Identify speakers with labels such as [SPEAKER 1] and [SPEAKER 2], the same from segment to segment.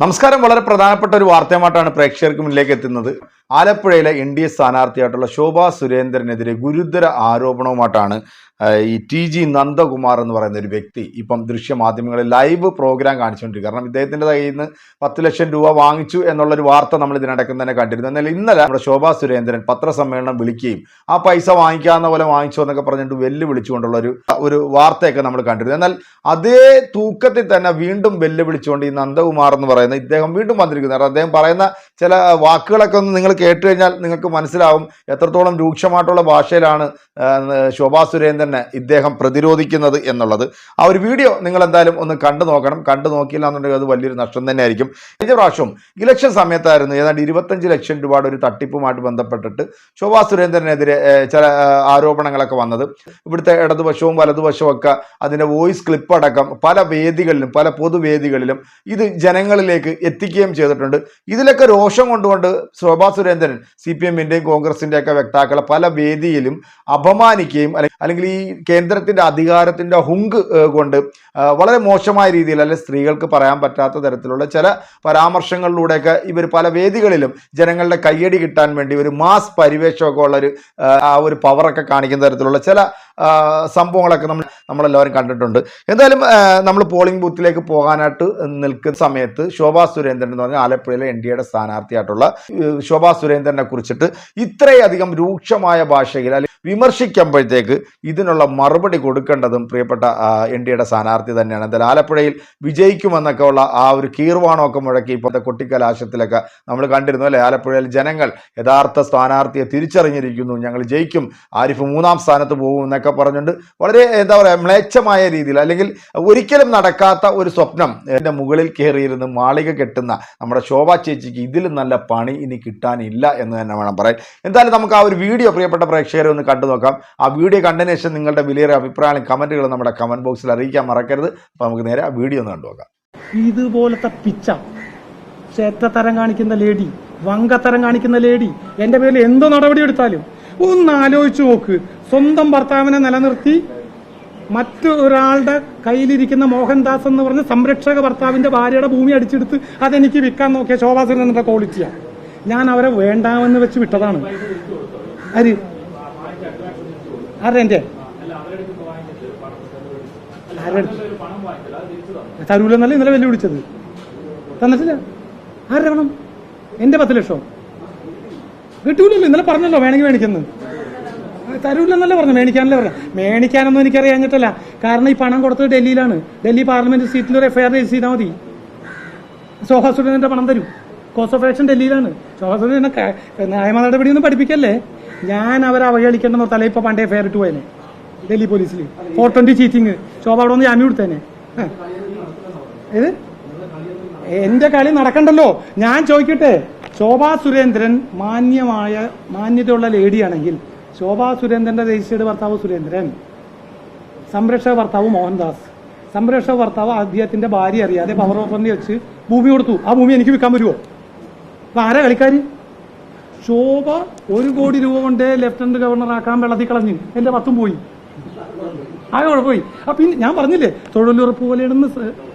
[SPEAKER 1] നമസ്കാരം. വളരെ പ്രധാനപ്പെട്ട ഒരു വാർത്തയുമായിട്ടാണ് പ്രേക്ഷകർക്ക് മുന്നിലേക്ക് എത്തുന്നത്. ആലപ്പുഴയിലെ എൻ ഡി എ സ്ഥാനാർത്ഥിയായിട്ടുള്ള ശോഭാ സുരേന്ദ്രനെതിരെ ഗുരുതര ആരോപണവുമായിട്ടാണ് ഈ ടി ജി നന്ദകുമാർ എന്ന് പറയുന്ന ഒരു വ്യക്തി ഇപ്പം ദൃശ്യമാധ്യമങ്ങളിൽ ലൈവ് പ്രോഗ്രാം കാണിച്ചുകൊണ്ടിരിക്കുക കാരണം ഇദ്ദേഹത്തിന്റെ കയ്യിൽ നിന്ന് പത്ത് ലക്ഷം രൂപ വാങ്ങിച്ചു എന്നുള്ളൊരു വാർത്ത നമ്മൾ ഇതിനടക്കം തന്നെ കണ്ടിരുന്നു. എന്നാൽ ഇന്നലെ നമ്മുടെ ശോഭാ സുരേന്ദ്രൻ പത്രസമ്മേളനം വിളിക്കുകയും ആ പൈസ വാങ്ങിക്കാവുന്ന പോലെ വാങ്ങിച്ചു എന്നൊക്കെ പറഞ്ഞിട്ട് വെല്ലുവിളിച്ചുകൊണ്ടുള്ള ഒരു ഒരു വാർത്തയൊക്കെ നമ്മൾ കണ്ടിരുന്നു. എന്നാൽ അതേ തൂക്കത്തിൽ തന്നെ വീണ്ടും വെല്ലുവിളിച്ചുകൊണ്ട് ഈ നന്ദകുമാർ എന്ന് പറയുന്ന ഇദ്ദേഹം വീണ്ടും വന്നിരിക്കുന്നു. കാരണം അദ്ദേഹം പറയുന്ന ചില വാക്കുകളൊക്കെ ഒന്ന് നിങ്ങൾ കേട്ട് കഴിഞ്ഞാൽ നിങ്ങൾക്ക് മനസ്സിലാവും എത്രത്തോളം രൂക്ഷമായിട്ടുള്ള ഭാഷയിലാണ് ശോഭാ സുരേന്ദ്രനെ ഇദ്ദേഹം പ്രതിരോധിക്കുന്നത് എന്നുള്ളത്. ആ ഒരു വീഡിയോ നിങ്ങൾ എന്തായാലും ഒന്ന് കണ്ടു നോക്കണം. കണ്ടു നോക്കിയില്ല എന്നുണ്ടെങ്കിൽ അത് വലിയൊരു നഷ്ടം തന്നെയായിരിക്കും. കഴിഞ്ഞ പ്രാവശ്യം ഇലക്ഷൻ സമയത്തായിരുന്നു ഏതാണ്ട് ഇരുപത്തഞ്ച് ലക്ഷം രൂപയുടെ ഒരു തട്ടിപ്പുമായിട്ട് ബന്ധപ്പെട്ടിട്ട് ശോഭാ സുരേന്ദ്രനെതിരെ ചില ആരോപണങ്ങളൊക്കെ വന്നത്. ഇവിടുത്തെ ഇടതുപക്ഷവും വലതുപക്ഷവും ഒക്കെ അതിന്റെ വോയിസ് ക്ലിപ്പ് അടക്കം പല വേദികളിലും പല പൊതുവേദികളിലും ഇത് ജനങ്ങളിലേക്ക് എത്തിക്കുകയും ചെയ്തിട്ടുണ്ട്. ഇതിലൊക്കെ രോഷം കൊണ്ടുകൊണ്ട് ശോഭാ സി പി എമ്മിന്റെയും കോൺഗ്രസിന്റെ ഒക്കെ വക്താക്കളെ പല വേദിയിലും അപമാനിക്കുകയും അല്ലെങ്കിൽ ഈ കേന്ദ്രത്തിന്റെ അധികാരത്തിന്റെ ഹുങ്ക് കൊണ്ട് വളരെ മോശമായ രീതിയിൽ അല്ലെങ്കിൽ സ്ത്രീകൾക്ക് പറയാൻ പറ്റാത്ത തരത്തിലുള്ള ചില പരാമർശങ്ങളിലൂടെയൊക്കെ ഇവർ പല വേദികളിലും ജനങ്ങളുടെ കയ്യടി കിട്ടാൻ വേണ്ടി ഒരു മാസ് പരിവേഷമൊക്കെ ഉള്ളൊരു ആ, ഒരു പവറൊക്കെ കാണിക്കുന്ന തരത്തിലുള്ള ചില സംഭവങ്ങളൊക്കെ നമ്മൾ നമ്മളെല്ലാവരും കണ്ടിട്ടുണ്ട്. എന്തായാലും നമ്മൾ പോളിംഗ് ബൂത്തിലേക്ക് പോകാനായിട്ട് നിൽക്കുന്ന സമയത്ത് ശോഭാ സുരേന്ദ്രൻ എന്ന് പറഞ്ഞാൽ ആലപ്പുഴയിലെ എൻ ഡി എയുടെ സ്ഥാനാർത്ഥിയായിട്ടുള്ള ശോഭാ സുരേന്ദ്രനെ കുറിച്ചിട്ട് ഇത്രയധികം രൂക്ഷമായ ഭാഷയിൽ അല്ലെങ്കിൽ വിമർശിക്കുമ്പോഴത്തേക്ക് ഇതിനുള്ള മറുപടി കൊടുക്കേണ്ടതും പ്രിയപ്പെട്ട എൻ ഡി എയുടെ സ്ഥാനാർത്ഥി തന്നെയാണ്. എന്തായാലും ആലപ്പുഴയിൽ വിജയിക്കുമെന്നൊക്കെ ഉള്ള ആ ഒരു കീർവാണമൊക്കെ മുഴക്കി ഇപ്പോഴത്തെ കൊട്ടിക്കലാശത്തിലൊക്കെ നമ്മൾ കണ്ടിരുന്നു അല്ലേ. ആലപ്പുഴയിൽ ജനങ്ങൾ യഥാർത്ഥ സ്ഥാനാർത്ഥിയെ തിരിച്ചറിഞ്ഞിരിക്കുന്നു. ഞങ്ങൾ ജയിക്കും. ആരിഫ് മൂന്നാം സ്ഥാനത്ത് പോകും പറഞ്ഞുകൊണ്ട് വളരെ എന്താ പറയുക മ്ലേച്ഛമായ രീതിയിൽ അല്ലെങ്കിൽ ഒരിക്കലും നടക്കാത്ത ഒരു സ്വപ്നം എന്റെ മുകളിൽ കയറിയിരുന്ന് മാളിക കെട്ടുന്ന നമ്മുടെ ശോഭാ ചേച്ചിക്ക് ഇതിലും നല്ല പണി ഇനി കിട്ടാനില്ല എന്ന് തന്നെ വേണം പറയാൻ. എന്തായാലും നമുക്ക് ആ ഒരു വീഡിയോ പ്രിയപ്പെട്ട പ്രേക്ഷകരെ ഒന്ന് കണ്ടു നോക്കാം. ആ വീഡിയോ കണ്ടതിന് ശേഷം നിങ്ങളുടെ വിലയേറിയ അഭിപ്രായങ്ങളും കമന്റുകളും നമ്മുടെ കമന്റ് ബോക്സിൽ അറിയിക്കാൻ മറക്കരുത്. അപ്പോൾ നമുക്ക് നേരെ ആ വീഡിയോ ഒന്ന് കണ്ടു നോക്കാം.
[SPEAKER 2] ഇതുപോലത്തെ പിച്ച ചേറ്റത്തരം കാണിക്കുന്ന ലേഡി വങ്കത്തരം കാണിക്കുന്ന ലേഡി എന്റെ പേരിൽ എന്തോ നടപടി എടുത്താലും ഒന്ന് ആലോചിച്ച് നോക്ക്. സ്വന്തം ഭർത്താവിനെ നിലനിർത്തി മറ്റു ഒരാളുടെ കയ്യിലിരിക്കുന്ന മോഹൻദാസ് എന്ന് പറഞ്ഞ സംരക്ഷക ഭർത്താവിന്റെ ഭാര്യയുടെ ഭൂമി അടിച്ചെടുത്ത് അതെനിക്ക് വിൽക്കാൻ നോക്കിയ ശോഭാസുരൻ എന്ന ക്വാളിറ്റിയാണ് ഞാൻ അവരെ വേണ്ടാമെന്ന് വെച്ച് വിട്ടതാണ്. ആര്? ആരുടെ എന്റെ തരൂലെന്നല്ല ഇന്നലെ വെല്ലുവിളിച്ചത്. തന്നിട്ടില്ല? ആരുടെ വേണം എന്റെ പത്ത് ലക്ഷം. കിട്ടൂലല്ലോ ഇന്നലെ പറഞ്ഞല്ലോ വേണമെങ്കിൽ മേടിക്കുന്നു തരൂലെന്നല്ല പറഞ്ഞു മേണിക്കാനല്ലേ പറഞ്ഞു മേണിക്കാനൊന്നും എനിക്കറിയാഞ്ഞിട്ടല്ല കാരണം ഈ പണം കൊടുത്തത് ഡൽഹിയിലാണ്. ഡൽഹി പാർലമെന്റ് സീറ്റിൽ ഒരു എഫ്ഐആർ രജിസ്റ്റർ ചെയ്താൽ മതി. സോഹാ സുരേന്ദ്രന്റെ പണം തരും. കോസ് ഓഫ് ആക്ഷൻ ഡൽഹിയിലാണ്. സോഫ സുരേന്ദ്രനെ ന്യായമ നടപടിയൊന്നും പഠിപ്പിക്കല്ലേ? ഞാൻ അവരെ അവഹേളിക്കേണ്ടെന്ന് തല ഇപ്പൊ പണ്ടേ എഫ്ഐആർ ഇട്ട് പോയനെ. ഡൽഹി പോലീസിൽ ഫോർ ട്വന്റി ചീറ്റിങ് ശോഭ അവിടെ ഒന്ന് ജാമ്യം കൊടുത്തേനെ. ഏത്? എന്റെ കളി നടക്കണ്ടല്ലോ. ഞാൻ ചോദിക്കട്ടെ. ശോഭാ സുരേന്ദ്രൻ മാന്യമായ മാന്യതയുള്ള ലേഡിയാണെങ്കിൽ ശോഭാ സുരേന്ദ്രന്റെ ദേശീയയുടെ ഭർത്താവ് സുരേന്ദ്രൻ. സംരക്ഷക ഭർത്താവ് മോഹൻദാസ്. സംരക്ഷക ഭർത്താവ് അദ്ദേഹത്തിന്റെ ഭാര്യ അറിയാതെ പവർ ഓഫറിന് വെച്ച് ഭൂമി കൊടുത്തു. ആ ഭൂമി എനിക്ക് വിൽക്കാൻ വരുമോ അപ്പൊ ആരാ കളിക്കാരി? ശോഭ ഒരു കോടി രൂപ കൊണ്ട് ലഫ്റ്റനന്റ് ഗവർണർ ആക്കാൻ വെള്ളത്തിൽ കളഞ്ഞു. എന്റെ പത്തും പോയി. ആ കുഴപ്പമായി. അപ്പൊ ഞാൻ പറഞ്ഞില്ലേ തൊഴിലുറപ്പ് പോലെയാണെന്ന്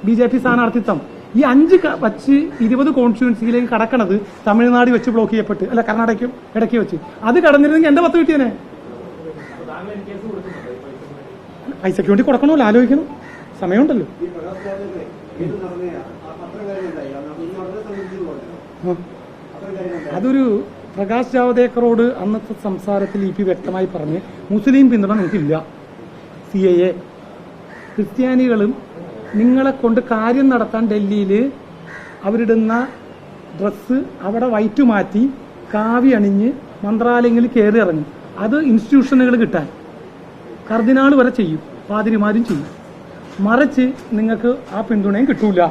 [SPEAKER 2] ബി ജെ പി സ്ഥാനാർത്ഥിത്വം. ഈ അഞ്ച് വച്ച് ഇരുപത് കോൺസ്റ്റിറ്റ്യുവൻസിയിലേക്ക് കടക്കണത് തമിഴ്നാട് വെച്ച് ബ്ലോക്ക് ചെയ്യപ്പെട്ട് അല്ല കർണാടകയ്ക്കും ഇടയ്ക്ക് വെച്ച്. അത് കടന്നിരുന്നെങ്കിൽ എന്റെ പത്ത് കിട്ടിയനെ? പൈസയ്ക്ക് വേണ്ടി കൊടുക്കണമല്ലോ ആലോചിക്കണം. സമയമുണ്ടല്ലോ. അതൊരു പ്രകാശ് ജാവദേക്കറോട് അന്നത്തെ സംസാരത്തിൽ ഇ പി വ്യക്തമായി പറഞ്ഞ് മുസ്ലിം പിന്തുണ നിങ്ങൾക്കില്ല. C A A. ക്രിസ്ത്യാനികളും നിങ്ങളെ കൊണ്ട് കാര്യം നടത്താൻ ഡൽഹിയിൽ അവരിടുന്ന ഡ്രസ്സ് അവിടെ വൈറ്റ് മാറ്റി കാവി അണിഞ്ഞ് മന്ത്രാലയങ്ങളിൽ കയറി ഇറങ്ങും. അത് ഇൻസ്റ്റിറ്റ്യൂഷനുകൾ കിട്ടാൻ. കർദിനാൾ വരെ ചെയ്യും. പാതിരിമാരും ചെയ്യും. മറിച്ച് നിങ്ങൾക്ക് ആ പിന്തുണയും കിട്ടൂല.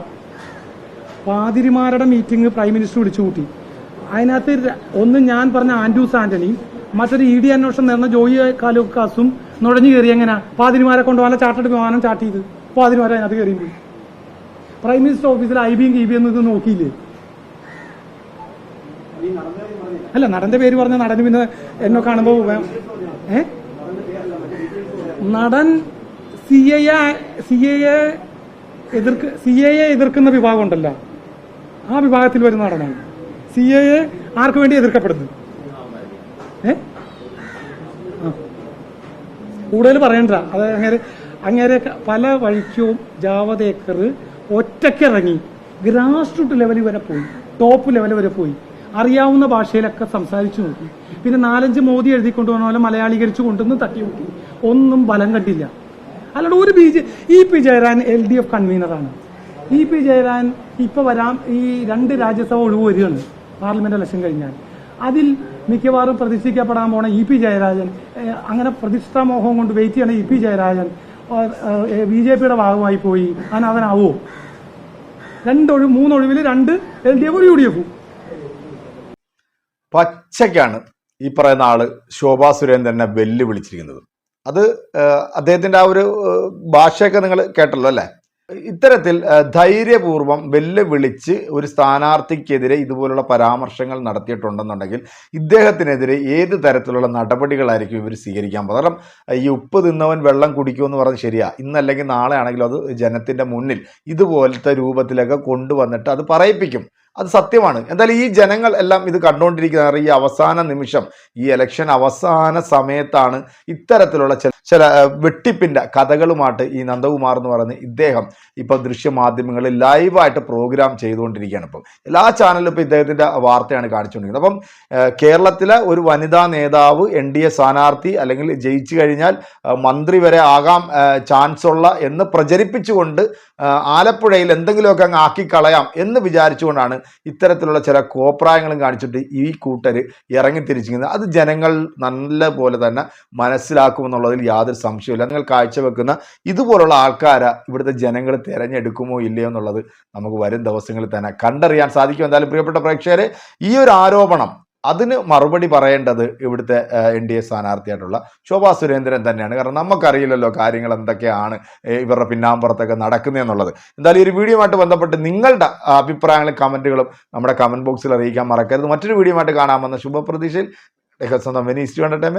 [SPEAKER 2] പാതിരിമാരുടെ മീറ്റിംഗ് പ്രൈം മിനിസ്റ്റർ വിളിച്ചു കൂട്ടി. അതിനകത്ത് ഒന്ന് ഞാൻ പറഞ്ഞ ആൻഡ്രൂസ് ആന്റണി മറ്റൊരു ഇ ഡി അന്വേഷണം നേർന്ന ജോയി കാലുക്കാസും നുഴഞ്ഞു കയറി എങ്ങനെ? പാതിരിമാരെ കൊണ്ടുപോകാൻ ചാർട്ടഡ് വിമാനം ചാർട്ട് ചെയ്ത് അത് അതിനകത്ത് പോയി പ്രൈം മിനിസ്റ്റർ ഓഫീസിൽ ഐ ബിയും ബി ബിയും ഇത് നോക്കിയില്ലേ? അല്ല നടന്റെ പേര് പറഞ്ഞ നടന് പിന്നെ എന്നെ കാണുമ്പോൾ ഏ? നടൻ സി എ സി എ എതിർക്ക് സി എ എതിർക്കുന്ന വിഭാഗം ഉണ്ടല്ലോ. ആ വിഭാഗത്തിൽ വരുന്ന നടനാണ്. സി എ ആർക്ക് വേണ്ടി എതിർക്കപ്പെടുന്നു ഏ? കൂടുതൽ പറയണ്ട. അത് അങ്ങനെ അങ്ങനെ പല വഴിക്കും ജാവദേക്കർ ഒറ്റക്കിറങ്ങി ഗ്രാസ് റൂട്ട് ലെവലിൽ വരെ പോയി ടോപ്പ് ലെവൽ വരെ പോയി. അറിയാവുന്ന ഭാഷയിലൊക്കെ സംസാരിച്ചു നോക്കി. പിന്നെ നാലഞ്ച് മോദി എഴുതി കൊണ്ടുവന്ന പോലെ മലയാളീകരിച്ചു കൊണ്ടുവന്ന് തട്ടി നോക്കി. ഒന്നും ബലം കണ്ടില്ല. അല്ലാണ്ട് ഒരു B J E P Jayarajan L D F കൺവീനറാണ് E P Jayarajan ഇപ്പൊ വരാം ഈ രണ്ട് രാജ്യസഭ ഒഴിവ് വരികയാണ്. പാർലമെന്റ് ഇലക്ഷൻ കഴിഞ്ഞാൽ. അതിൽ മിക്കവാറും പ്രതീക്ഷിക്കപ്പെടാൻ പോണ ഇ പി ജയരാജൻ അങ്ങനെ പ്രതിഷ്ഠാമോഹം കൊണ്ട് വെയിറ്റ് ചെയ്യണ E P Jayarajan B J പിയുടെ ഭാഗമായി പോയി. അനാഥനാവോ രണ്ടൊഴി മൂന്നൊഴിവിൽ രണ്ട് L D F U D എഫും.
[SPEAKER 1] പച്ചയ്ക്കാണ് ഈ പറയുന്ന ആൾ ശോഭാ സുരേന്ദ്രനെ വെല്ലുവിളിച്ചിരിക്കുന്നത്. അത് അദ്ദേഹത്തിന്റെ ആ ഒരു ഭാഷയൊക്കെ നിങ്ങൾ കേട്ടല്ലോ അല്ലേ? ഇത്തരത്തിൽ ധൈര്യപൂർവം ധൈര്യപൂർവം വെല്ലുവിളിച്ച് ഒരു സ്ഥാനാർത്ഥിക്കെതിരെ ഇതുപോലുള്ള പരാമർശങ്ങൾ നടത്തിയിട്ടുണ്ടെന്നുണ്ടെങ്കിൽ ഇദ്ദേഹത്തിനെതിരെ ഏത് തരത്തിലുള്ള നടപടികളായിരിക്കും ഇവർ സ്വീകരിക്കാൻ പോകുന്നത്? കാരണം ഈ ഉപ്പ് തിന്നവൻ വെള്ളം കുടിക്കുമെന്ന് പറഞ്ഞ് ശരിയാ. ഇന്നല്ലെങ്കിൽ നാളെ ആണെങ്കിലും അത് ജനത്തിന്റെ മുന്നിൽ ഇതുപോലത്തെ രൂപത്തിലൊക്കെ കൊണ്ടുവന്നിട്ട് അത് പറയിപ്പിക്കും. അത് സത്യമാണ്. എന്തായാലും ഈ ജനങ്ങൾ എല്ലാം ഇത് കണ്ടുകൊണ്ടിരിക്കുന്ന ഈ അവസാന നിമിഷം ഈ ഇലക്ഷൻ അവസാന സമയത്താണ് ഇത്തരത്തിലുള്ള ചില ചില വെട്ടിപ്പിന്റെ കഥകളുമായിട്ട് ഈ നന്ദകുമാർ എന്ന് പറയുന്ന ഇദ്ദേഹം ഇപ്പം ദൃശ്യമാധ്യമങ്ങളിൽ ലൈവായിട്ട് പ്രോഗ്രാം ചെയ്തുകൊണ്ടിരിക്കുകയാണ് ഇപ്പം. എല്ലാ ചാനലിലും ഇപ്പം ഇദ്ദേഹത്തിന്റെ വാർത്തയാണ് കാണിച്ചുകൊണ്ടിരിക്കുന്നത്. അപ്പം കേരളത്തിലെ ഒരു വനിതാ നേതാവ് എൻ ഡി എ സ്ഥാനാർത്ഥി അല്ലെങ്കിൽ ജയിച്ചു കഴിഞ്ഞാൽ മന്ത്രി വരെ ആകാം ചാൻസ് ഉള്ള എന്ന് പ്രചരിപ്പിച്ചുകൊണ്ട് ആലപ്പുഴയിൽ എന്തെങ്കിലുമൊക്കെ അങ്ങ് ആക്കി കളയാം എന്ന് വിചാരിച്ചുകൊണ്ടാണ് ഇത്തരത്തിലുള്ള ചില കോപ്രായങ്ങളും കാണിച്ചിട്ട് ഈ കൂട്ടർ ഇറങ്ങി തിരിച്ചിരിക്കുന്നത് അത് ജനങ്ങൾ നല്ല പോലെ തന്നെ മനസ്സിലാക്കുമെന്നുള്ളതിൽ യാതൊരു സംശയമില്ല നിങ്ങൾ കാഴ്ചവെക്കുന്ന ഇതുപോലുള്ള ആൾക്കാരെ ഇവിടുത്തെ ജനങ്ങൾ തിരഞ്ഞെടുക്കുമോ ഇല്ലയോ എന്നുള്ളത് നമുക്ക് വരും ദിവസങ്ങളിൽ തന്നെ കണ്ടറിയാൻ സാധിക്കും. എന്തായാലും പ്രിയപ്പെട്ട പ്രേക്ഷകരെ ഈ ഒരു ആരോപണം അതിന് മറുപടി പറയേണ്ടത് ഇവിടുത്തെ എൻ ഡി എ സ്ഥാനാർത്ഥിയായിട്ടുള്ള ശോഭാ സുരേന്ദ്രൻ തന്നെയാണ്. കാരണം നമുക്കറിയില്ലല്ലോ കാര്യങ്ങൾ എന്തൊക്കെയാണ് ഇവരുടെ പിന്നാമ്പുറത്തൊക്കെ നടക്കുന്നതെന്നുള്ളത് എന്തായാലും ഒരു വീഡിയോയുമായിട്ട് ബന്ധപ്പെട്ട് നിങ്ങളുടെ അഭിപ്രായങ്ങളും കമന്റുകളും നമ്മുടെ കമന്റ് ബോക്സിൽ അറിയിക്കാൻ മറക്കരുത്. മറ്റൊരു വീഡിയോയുമായിട്ട് കാണാമെന്ന ശുഭപ്രതീക്ഷയിൽ സ്വന്തം ടു എന്റർടൈൻമെന്റ്.